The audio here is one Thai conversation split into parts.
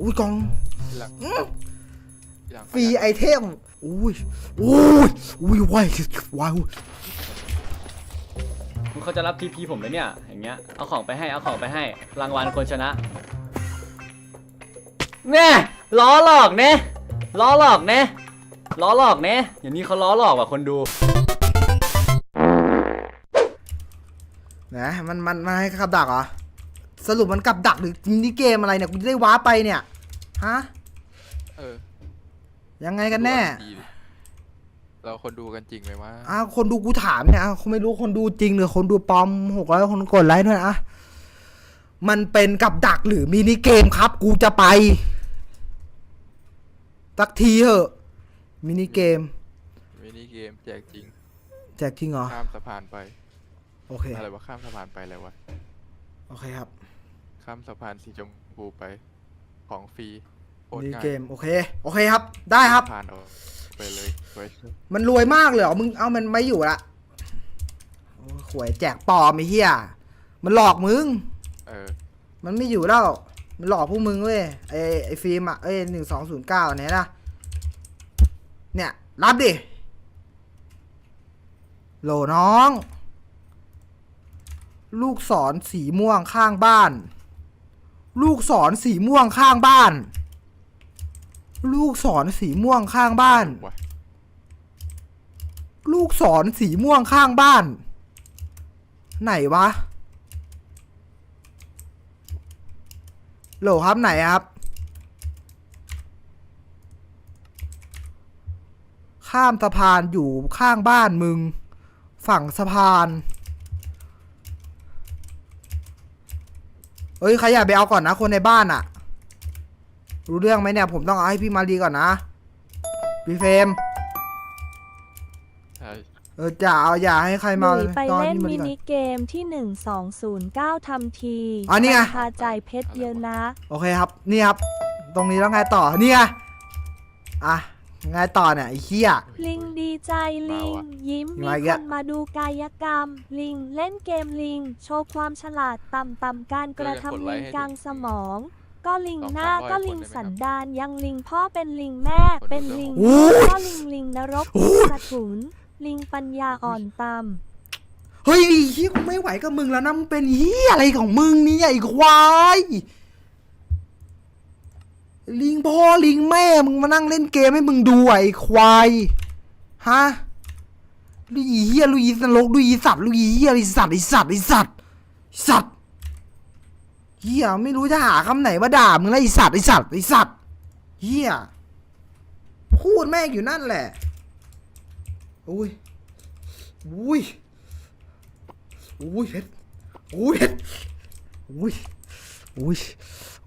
อุ้ยกล่องหลังอื้อหลังฟรีไอเทมอุ้ยอุ้ยอุ้ยว้ายว้าวมึงเขาจะรับทีพีผมเลยเนี่ยอย่างเงี้ยเอาของไปให้เอาของไปให้ รางวัลคนชนะแน่ล้อหลอกเน่ล้อหลอกเน่ล้อหลอกเน่อย่างนี้เขาล้อหลอกว่ะคนดูนะมันมันมันให้กับดักเหรอ สรุปมันกับดักหรือนี่เกมอะไรเนี่ยกูจะได้ว้าร์ปไปเนี่ยฮะเออยังไงกันแน่ดีดิเราคนดูกันจริงไหมวะอ้าวคนดูกูถามเนี่ยอ้าวเขาไม่รู้คนดูจริงหรือคนดูปลอมหกร้อยคนกดไลค์ด้วยนะมันเป็นกับดักหรือมินิเกมครับ กูจะไปสักทีเถอะมินิเกมมินิเกมแจกจริง แจกจริงเหรอข้ามสะพานไป โอเคอะไรวะข้ามสะพานไปอะไรวะ โอเคครับ ข้ามสะพานสีชมพูไป ของฟรีโคตรมินิง่ายเกม โอเค โอเคครับ ได้ครับ ผ่านเอาไปเลยไว้มันรวยมากเลยเหรอ มึง เอามันไม่อยู่ละโอ้ยหวยแจกปลอมไอ้เหี้ย มันหลอกมึง เออ มันไม่อยู่แล้ว มันหลอกพวกมึงเว้ย ไอไอฟิล์มอะ เอ้ยหนึ่งสองศูนย์เก้าเนี่ยนะ เนี่ย รับดิ โหลน้อง ลูกศรสีม่วงข้างบ้าน ลูกศรสีม่วงข้างบ้าน ลูกศรสีม่วงข้างบ้าน วะลูกศรสีม่วงข้างบ้าน ไหนวะโหลครับไหนครับ ข้ามสะพานอยู่ข้างบ้านมึง ฝั่งสะพาน เฮ้ยใครอยากไปเอาก่อนนะคนในบ้านอะรู้เรื่องไหมเนี่ยผมต้องเอาให้พี่มารีก่อนนะพี่เฟรมใช่เออจะเอาอย่าให้ใครหมาลุยไปตอนเล่นที่มันมิก่อน นิเกมที่ 1209ทำทีอ๋อนี่ไง คาใจเพชรเยอะนะ โอเคครับ นี่ครับ ตรงนี้แล้วไงต่อเนี่ยอะ ไงต่อเนี่ยไอ้เหี้ย ลิงดีใจลิง ยิ้มมามีอีกคแล้วนมาดูกายกรรม ลิงเล่นเกมลิง โชว์ความฉลาดต่ำต่ำการกระทำลิงกลางสมอง ก็ลิงหน้าก็ลิงสันดานยังลิงพ่อเป็นลิงแม่เป็นลิงโอ้ยก็ลิงลิงนรกสะถุน ลิงปัญญาอ่อนต่ำเฮ้ยไอ้เหี้ยกูไม่ไหวกับมึงแล้วนะมึงเป็นเหี้ยอะไรของมึงเนี่ยไอ้ควาย ลิงพ่อลิงแม่มึงมานั่งเล่นเกมให้มึงดูไอ้ควายฮะลูกอีเหี้ยลูกอีนรกลูกอีสัตว์ลูกอีเหี้ยไอ้สัตว์ไอ้สัตว์ไอ้สัตว์สัตว์เหี้ยไม่รู้จะหาคำไหนมาด่ามึงแล้วไอ้สัตว์ไอ้สัตว์ไอ้สัตว์เหี้ยพูดแม่งอยู่นั่นแหละอุ้ยอุ้ยอุ้ยเพชรอุ้ยเพชรอุ้ยอุ้ย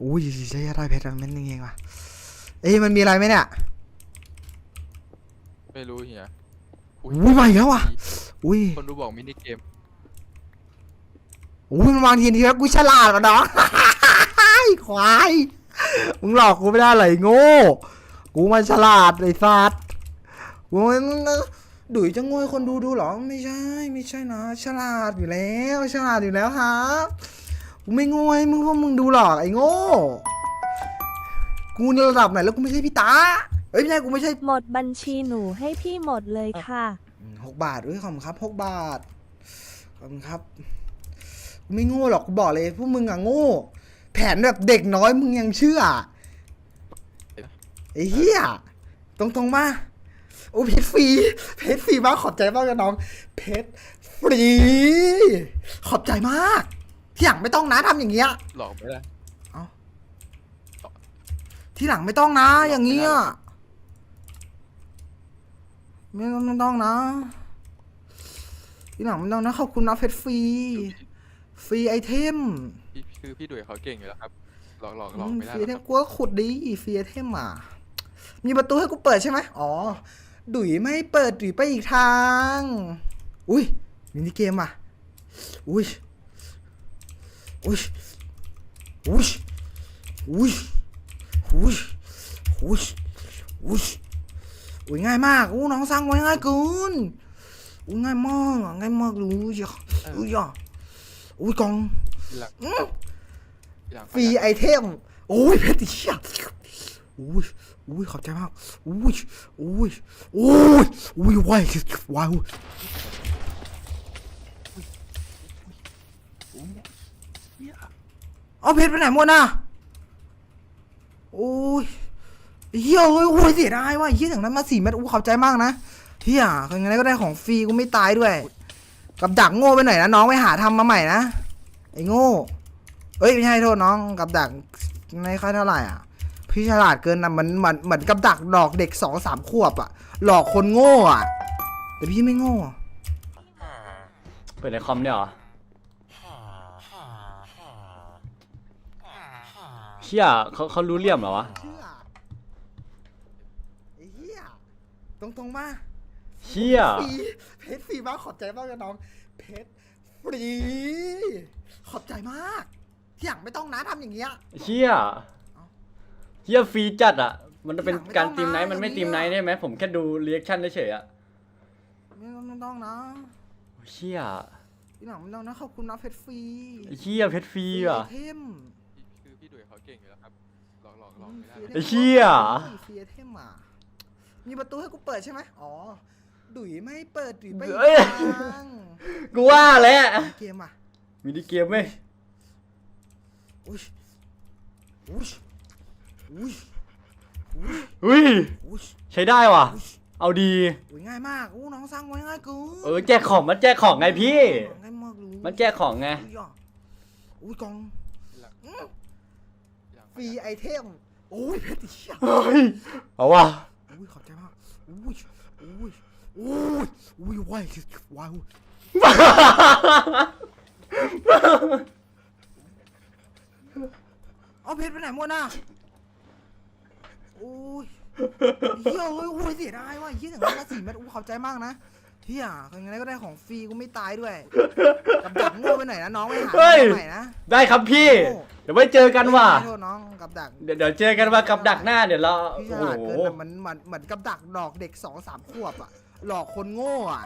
อุ้ยใช่ได้เพชรมันยังไงวะเอ้ยมันมีอะไรไหมเนี่ยไม่รู้เฮียอุ้ยมาอีกแล้วอะอุ้ยคนดูบอกมินิเกมอุ้ยมันวางทีทีแล้วกูฉลาดกว่าน้องควายมึงหลอกกูไม่ได้เลยโง่กูมันฉลาดไอ้สัตว์กูมันดุยจะง่ให้คนดูดูหรอไม่ใช่ ไม่ใช่นะฉลาดอยู่แล้ว ฉลาดอยู่แล้วครับ กูไม่โง่ให้มึงพวกมึงดูหรอกไอ้โง่ กูในระดับไหนแล้วกูไม่ใช่พี่ตาเอ้ยไม่ใช่กูไม่ใช่หมดบัญชีหนูให้พี่หมดเลยค่ะอืมหกบาทเอ้ยขอบคุณครับหกบาทขอบคุณครับกูไม่โง่หรอกกูบอกเลยพวกมึงอะโง่ แผนแบบเด็กน้อยมึงยังเชื่อไอ้เหี้ยตรงตรงๆมาโอ้เพชรฟรีเพชรฟรีมากขอบใจมากนะน้อง เพชรฟรี ขอบใจมาก ที่หลังไม่ต้องนะทำอย่างเงี้ย หลอกไม่ได้ที่หลังไม่ต้องนะหรอกอย่างเงี้ยไม่ได้ไม่ต้องไม่ต้องนะ ที่หลังไม่ต้องนะขอบคุณนะเพชรฟรีฟรีไอเทมพี่คือพี่ดุยเขาเก่งอยู่แล้วครับ หลอกหลอกหลอกอืมไม่ฟได้รีหรไออกเทคมรับกูก็ขุดดีฟรีไอเทมอะมีประตูให้กูเปิดใช่ไหมอ๋อ ดุยไม่ให้เปิดดุยไปอีกทาง อุ้ยมินิเกมอะ อุ้ย อุ้ยอุ้ยอุ้ยอุ้ยอุ้ยอุ้ยอุ้ยง่ายมากอู้น้องสร้างไว้ง่ายเกินอุ้ยง่ายมากอะง่ายมากเลยอุ้ยอะอุ้ยอะอุ้ยกล่องหลังอื้อหลังฟรีไอเทมโอ้ยเพชรเหี้ยโอ้ยโอ้ยขอบใจมากโอ้ยโอ้ยโอ้ยโอ้ยว้ายว้าย เอาเพชรไปไหนหมดน่ะโอ้ยเฮียเอ้ยโอ้ยเสียดายว่ะเฮียถึงนั้นมาสี่เม็ดอู้ขอบใจมากนะเฮียยังไงก็ได้ของฟรีกูไม่ตายด้วย กับดักโง่ไปหน่อยนะน้องไปหาทำมาใหม่นะไอ้โง่เอ้ยไม่ใช่โทษน้องกับดักไม่ค่อยเท่าไหร่อะ พี่ฉลาดเกินนะมือนเหมือนเหมือนกับดักดอกเด็กสองสามขวบอะ หลอกคนโง่อะ แต่พี่ไม่โง่เปิดในคอมเนี่ยหรอ เชี่ยเขาเขารู้เหลี่ยมเหรอวะเชื่อไอ้เหี้ยตรงตรงๆมาเชี่ยฟรีเพชรฟรีมากขอบใจมากนะน้อง เพชรฟรี ขอบใจมากที่หลังไม่ต้องนะทำอย่างเงี้ย เชี่ยเชี่ยฟรีจัดอะ มันจะเป็นการตีมไนท์มันไม่ตีมไนท์ได้ไหมผมแค่ดูเรีแอคชั่นเฉยๆอะไม่ต้องไม่ต้องนะเชี่ยที่หลังไม่ต้องนะขอบคุณนะเพชรฟรีเชี่ยเพชรฟรีอะ ไอเทมคือพี่ดุย เขาเก่งอยู่แล้วครับหลอกหลอกหลอกไม่ได้ไอ้เหี้ยฟรีไอเทมอะมีประตูให้กูเปิดใช่ไหมอ๋อ ดุยไม่ให้เปิดดุยไม่เอ้ยฟังกูว่าแล้วเกมอะ มินิเกมไหมอุ้ยอุ้ยอุ้ยอุ้ยอุ้ยอุ้ยใช้ได้ว่ะอุ้ยเอาดี อุ้ยง่ายมากอู้น้องสร้างไว้ง่ายเกูเออแจกของมันแจกของไงพี่ ง่ายมากเลยมันแจกของไง อุ้ยอะอุ้ยกล่องหลังอื้อหลัง ฟรีไอเทมโอ้ยเพชรเหี้ยเฮ้ยเอาว่ะอุ้ยขอบใจมากอุ้ยอุ้ยอุ้ยอุ้ยว้ายว้ายเอาเพชรไปไหนหมดน่ะโอ้ยเฮียเอ้ยโอ้ยเสียดายว่ะเฮียถึงนั้นละสี่เม็ดอู้ขอบใจมากนะ เฮียยังไงก็ได้ของฟรีกูไม่ตายด้วยกับดักโง่ไปหน่อยนะน้องไปหาเฮ้ยทำใหม่นะได้ครับพี่ เดี๋ยวไว้เจอกันว่ะขอโทษน้องกับดักเดี๋ยวเดี๋ยวเจอกันว่ากับดักหน้าเดี๋ยวเราพี่ฉโอ้ลาดโหเกินอะมันมันเหมือนกับดักดอกเด็กสองสามขวบอะหลอกคนโง่อะ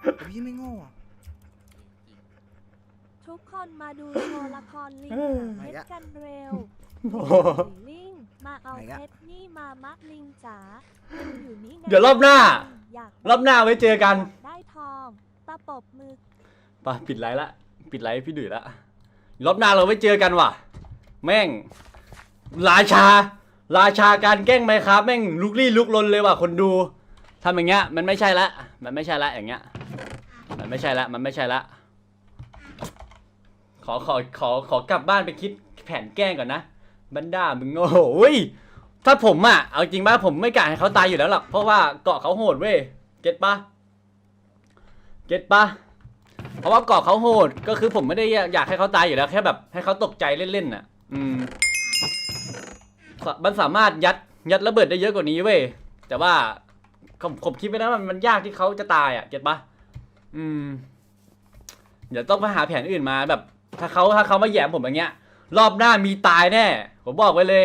แต่พี่ไม่โง่อะ ทุกคนมาดูโชว์ละครลิงหาเพชรกันเร็วโอ้โห ลิง มาเอาเพชรนี่มามะลิงจ๋าอยู่นี่ไงเดี๋ยวรอบหน้า อยากรอบหน้าไว้เจอกันได้ทองตะปบมือไปปิดไลฟ์ละ ปิดไลฟ์พี่ดุยละ รอบหน้าเราไว้เจอกันว่ะ แม่ง ราชา ราชาการแกล้งไหมครับ แม่งลุกลี้ลุกลนเลยว่ะคนดูทำอย่างเงี้ย มันไม่ใช่ละ มันไม่ใช่ละอย่างเงี้ย มันไม่ใช่ละ มันไม่ใช่ละ ขอขอขอขอกลับบ้านไปคิดแผนแกล้งก่อนนะ บันดามึงโอ้ยถ้าผมอะเอาจริงป่ะผมไม่กะให้เขาตายอยู่แล้วหรอกเพราะว่าเกาะเขาโหดเว้ยเก็ตปะเก็ตปะเพราะว่าเกาะเขาโหดก็คือผมไม่ได้อยากให้เขาตายอยู่แล้วแค่แบบ ให้เขาตกใจเล่นๆน่ะ อืมมันสามารถยัดยัดระเบิดได้เยอะกว่านี้เว้ยแต่ว่าผมผมคิดไปแล้วมันมันยากที่เขาจะตายอะเก็ตปะอืม เดี๋ยวต้องไปหาแผนอื่นมาแบบ ถ้าเขาถ้าเขามาแยมผมอย่างเงี้ย รอบหน้ามีตายแน่ ผมบอกไว้เลย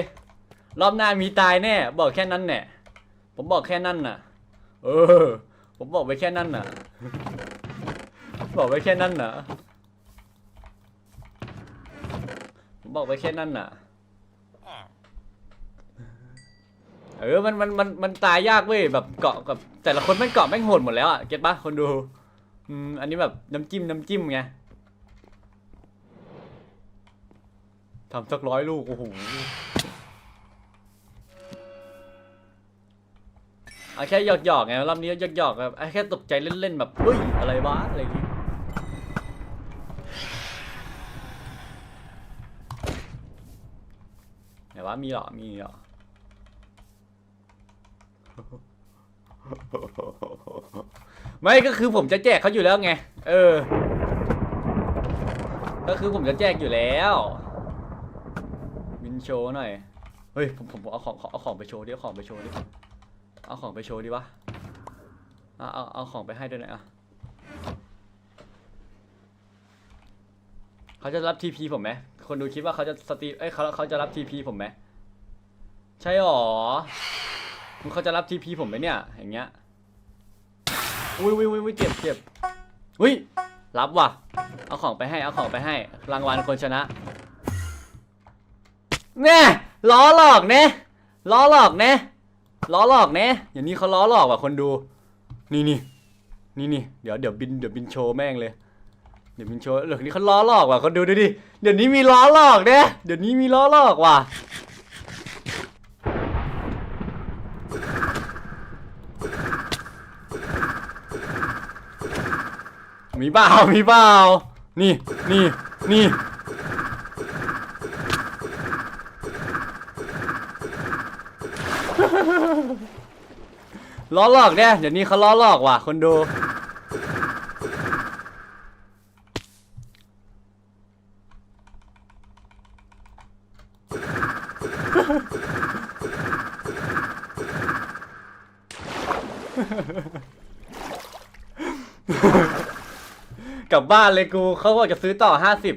รอบหน้ามีตายแน่ บอกแค่นั้นแน่ผมบอกแค่นั้นน่ะ เออ ผมบอกไว้แค่นั้นน่ะ บอกไว้แค่นั้นน่ะ ผมบอกไว้แค่นั้นน่ะ เออ มัน มัน มัน มันตายยากเว้ย แบบเกาะกับแต่ละคนแม่เกาะแม่งโหดหมดแล้วอะ เก็ตปะคนดู อืม อันนี้แบบน้ำจิ้มน้ำจิ้มไง ทำสักร้อยลูก โอ้โหเอาแค่หยอกหยอกๆไงรอบนี้หยอกหยอกๆแบบแค่ตกใจเล่นๆแบบเฮ้ยอะไรวะอะไรอย่างงี้ไหนวะมีเหรอมีเหรอไม่ก็คือผมจะแจกเขาอยู่แล้วไง เออ ก็คือผมจะแจกอยู่แล้ว โชว์หน่อย เฮ้ยผมผมเอาของเอาของไปโชว์ดิเอาของไปโชว์ดิเอาของไปโชว์ดีวะเอาเอาเอาของไปให้ด้วยนะอะเขาจะรับทีพีผมไหมคนดูคิดว่าเขาจะสตรีเอ้ยเขาเขาจะรับทีพีผมไหมใช่หรอมึงเขาจะรับทีพีผมไหมเนี่ย อย่างเงี้ยอุ้ย อุ้ยอุ้ยอุ้ยเจ็บเจ็บอุ้ยรับว่ะ เอาของไปให้ เอาของไปให้ รางวัลคนชนะ แน่ล้อหลอกน่ล้อหลอกน่ล้อหลอกน่อย่างนี้เขาล้อหลอกว่ะคนดู นี่นี่นี่นี่เดี๋ยวเดี๋ยวบินเดี๋ยวบินโชว์แม่งเลย เดี๋ยวบินโชว์เดี๋ยวนี้เขาล้อหลอกว่ะคนดูดูดิเดี๋ยวนี้มีล้อหลอกเด้เดี๋ยวนี้มีล้อหลอกว่ะมีเปล่ามีเปล่านี่นี่นี่ ล้อหลอกเนี่ยเดี๋ยวนี้เขาล้อหลอกว่ะ คนดู กลับบ้านเลยกูเขาบอกจะซื้อต่อห้าสิบ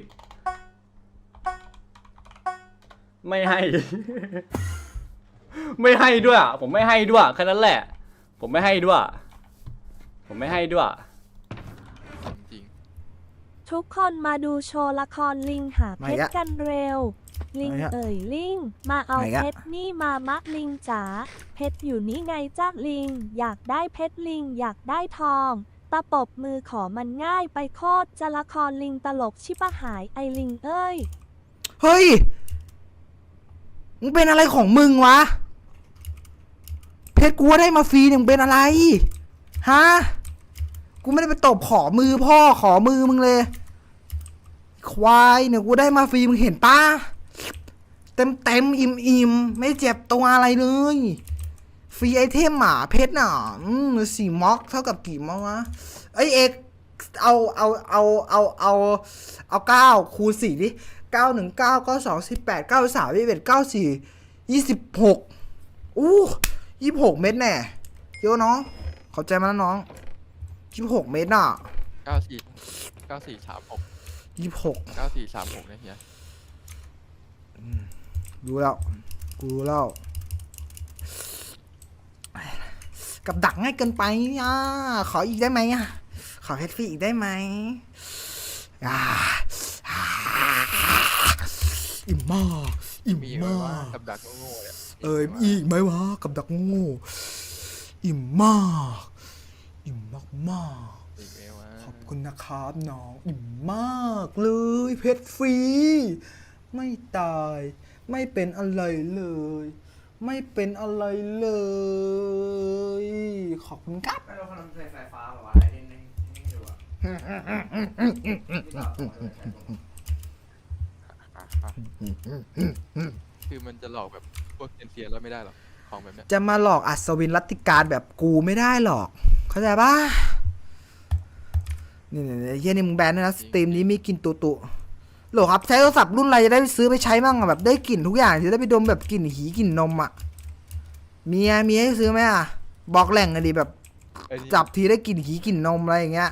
ไม่ให้ ไม่ให้ด้วยอะผมไม่ให้ด้วยแค่นั้นแหละ ผมไม่ให้ด้วย ผมไม่ให้ด้วย จริงทุกคนมาดูโชว์ละครลิงหาเพชรกันเร็ว ลิงมาอีกอะเอ่ยลิง มาเอามาอีกอะ เพชรนี่มามะลิงจ๋าเพชรอยู่นี่ไงจ้าลิง อยากได้เพชรลิงอยากได้ทอง ตะปบมือขอมันง่ายไปโคตรจะละครลิงตลกชิบะหายไอลิงเอ้ย เฮ้ย มึงเป็นอะไรของมึงวะ เพชรกูว่าได้มาฟรีเนี่ยมึงเป็นอะไร ฮะ กูไม่ได้ไปตบขอมือพ่อขอมือมึงเลย ควายเนี่ยกูได้มาฟรีมึงเห็นปะเต็มเต็มอิ่มอิ่มไม่เจ็บตัวอะไรเลย ฟรีไอเทมหมาเพชรน่ะสี่ม็อกเท่ากับกี่ม็อกวะเอ้ยเอกเอาเอาเอาเอาเอาเอาเก้าคูณสี่ดิเก้าหนึ่งเก้าเก้าสองสิบแปดเก้าสามยี่สิบเอ็ดเก้าสี่ยี่สิบหกอู้ ยี่สิบหกเม็ดแน่เยอะเนาะเข้าใจมาแล้วน้องยี่สิบหกเม็ดน่ะเก้าสี่เก้าสี่สามหกยี่สิบหกเก้าสี่สามหกนะเฮียรู้แล้ว กูรู้แล้ว กับดักง่ายเกินไปอะขออีกได้ไหมอะ ขอเพชรฟรีอีกได้ไหมอ่าอ่าอิ่มมากอิ่มมีไหมมาว่ากกับดักโง่ๆเนี่ย เอ้ยมีอีกไหมวะกับดักโงูอิ่มมาก อิ่มมากมากอีกไหมวะๆขอบคุณนะครับน้องอิ่มมากเลยเพชรฟรีไม่ตาย ไม่เป็นอะไรเลย ไม่เป็นอะไรเลย ขอบคุณครับไม่รู้คนใส่สายฟ้าแบบว่าไอ้นี่นี่ดูอะอะอะคือมันจะหลอกแบบพ วกเซียนๆแล้วไม่ได้หรอกของแบบเนี้ยจะมาหลอกอัศวินรัตติการแบบกูไม่ได้หรอก เข้าใจปะนี่นี่นี่เฮียนี่มึงแบนด้วยนะสตรีมนี้มีกลิ่นตุตุโหลครับใช้โทรศัพท์รุ่นอะไรจะได้ไปซื้อไปใช้มั่งอะแบบได้กลิ่นทุกอย่างจะได้ไปดมแบบกลิ่นหีกลิ่นนมอะเมียเมียให้ซื้อไหมอะบอกแหล่งกันดีแบบ ไอ้นี่จับทีได้กลิ่นหีกลิ่นนมอะไรอย่างเงี้ย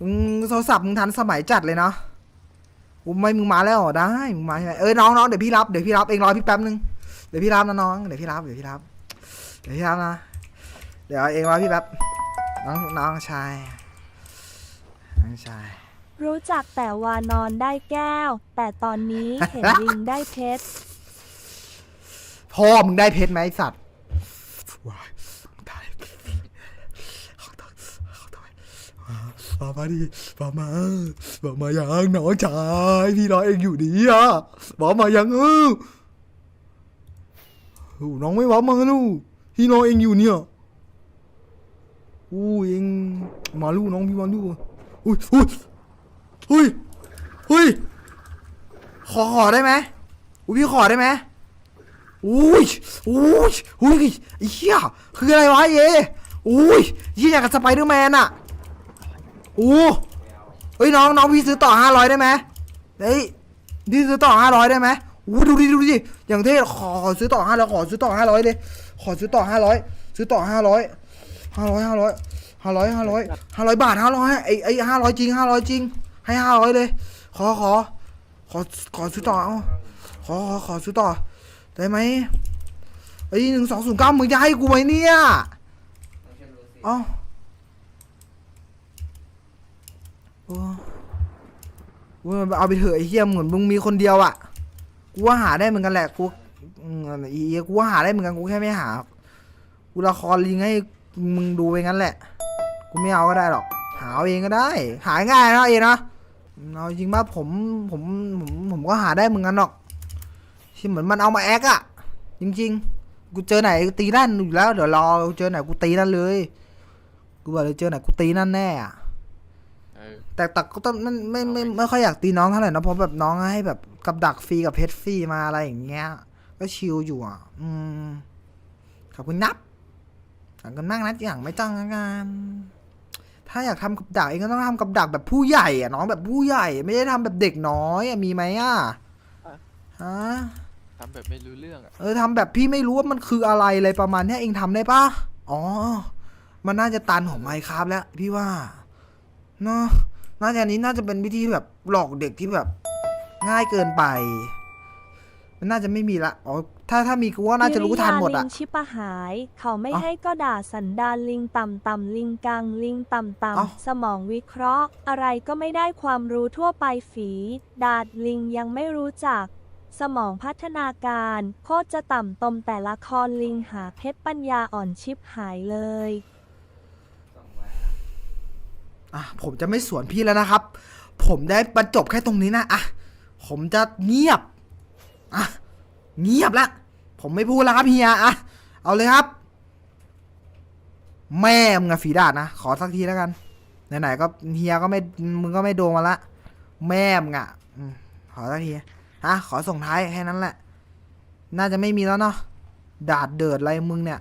มึงโทรศัพท์มึงทันสมัยจัดเลยเนาะกูไม่มึงมาแล้วเหรอได้ มึงมาใช่ไหมเออน้องน้องเดี๋ยวพี่รับ เดี๋ยวพี่รับเองรอพี่แป๊บนึง เดี๋ยวพี่รับนะน้อง เดี๋ยวพี่รับเดี๋ยวพี่รับ เดี๋ยวพี่รับนะ เดี๋ยวเองรอพี่แป๊บน้องน้องชาย น้องชาย รู้จักแต่วานอนได้แก้ว แต่ตอนนี้เห็นลิงได้เพชร พ่อมึงได้เพชรไหมไอ้สัตว์ว้ายมึงได้ขอโทษขอโทษมามาดิมามามามายังน้องชายพี่รอเองอยู่ดีอะบอกมายังเออโอ้น้องไม่บอกมาลูกพี่รองเองอยู่เนี่ยอู้เองมาลูกน้องพี่มาลูกอุ้ยอุ้ยอุ้ยอุ้ยขอขอได้ไหมอุ้ยพี่ขอได้ไหมอุ้ยอุ้ยอุ้ยไอ้เหี้ยคืออะไรวะเย่อุ้ยเหี้ยอย่างกับสไปเดอร์แมนอะโอ้เฮ้ยน้องน้องพี่ซื้อต่อห้าร้อยได้ไหมเฮ้ยพี่ซื้อต่อห้าร้อยได้ไหม อู้ดูดิดูดิอย่างเท่ขอขอซื้อต่อห้าร้อยขอซื้อต่อห้าร้อยเลย ขอซื้อต่อห้าร้อยซื้อต่อห้าร้อยห้าร้อยห้าร้อยห้าร้อยห้าร้อยห้าร้อยบาทห้าร้อยไอ้ไอ้ห้าร้อยจริงห้าร้อยจริง ให้ห้าร้อยเลย ขอขอ ขอขอซื้อต่อเอาขอขอขอซื้อต่อ ได้ไหมไอ้หนึ่งสองศูนย์เก้ามึงจะให้กูไหมเนี่ยเอ้าโอ้กูเอาไปเถอะไอ้เหี้ยเหมือนมึงมีคนเดียวอะ กูว่าหาได้เหมือนกันแหละกูอีเหี้ยกูว่าหาได้เหมือนกันกูแค่ไม่หากูละครลิงให้มึงดูไปงั้นแหละ กูไม่เอาก็ได้หรอก หาเองก็ได้ หาง่ายนะเองนะเอาจริงป่ะผมผมผมผมก็หาได้เหมือนกันหรอกที่เหมือนมันเอามาแอคอะจริง ๆ กูเจอไหนกูตีนั่นอยู่แล้ว เดี๋ยวรอเจอไหนกูตีนั่นเลย กูบอกเลยเจอไหนกูตีนั่นแน่อะ แต่แต่ก็ต้องไม่ไม่ไม่ไม่ค่อยอยากตีน้องเท่าไหร่นะเพราะแบบน้องให้แบบกับดักฟรีกับเพชรฟรีมาอะไรอย่างเงี้ย ก็ชิลอยู่อะ อืมขอบคุณนับขอบคุณมากนะอย่างไม่จ้างงานถ้าอยากทำกับดักเองก็ต้องทำกับดักแบบผู้ใหญ่อะน้องแบบผู้ใหญ่ ไม่ได้ทำแบบเด็กน้อยอะมีไหมอะฮะทำแบบไม่รู้เรื่องอะเออทำแบบพี่ไม่รู้ว่ามันคืออะไรเลยประมาณเนี้ยเองทำได้ปะอ๋อ มันน่าจะตันของไมค์ครับแล้ว พี่ว่า เนาะน่าจะอันนี้น่าจะเป็นวิธีแบบหลอกเด็กที่แบบ ง่ายเกินไป มันน่าจะไม่มีละอ๋อถ้าถ้ามีกูว่าน่าจะรู้ทันหมดกิริยาลิอะงชิปะหาย เขาไม่เอ้าให้ก็ด่าสันดานลิงต่ำต่ำลิงกังลิงต่ำต่เอ้าำสมองวิเคราะห์ อะไรก็ไม่ได้ความรู้ทั่วไปฝี ดาดลิงยังไม่รู้จัก สมองพัฒนาการ โคตรจะต่ำตมแต่ละครลิงหาเพชรปัญญาอ่อนชิปหายเลย อะผมจะไม่สวนพี่แล้วนะครับ ผมได้บรรจบแค่ตรงนี้นะอะผมจะเงียบอะเงียบละผมไม่พูดแล้วครับเฮียอะเอาเลยครับ แม่มึงอะฝีดาดนะขอสักทีแล้วกันไหนๆก็เฮียก็ไม่มึงก็ไม่โดนมาละแม่มึงอะขอสักทีฮะขอส่งท้ายแค่นั้นแหละ น่าจะไม่มีแล้วเนาะดาดเดิดอะไรมึงเนี่ย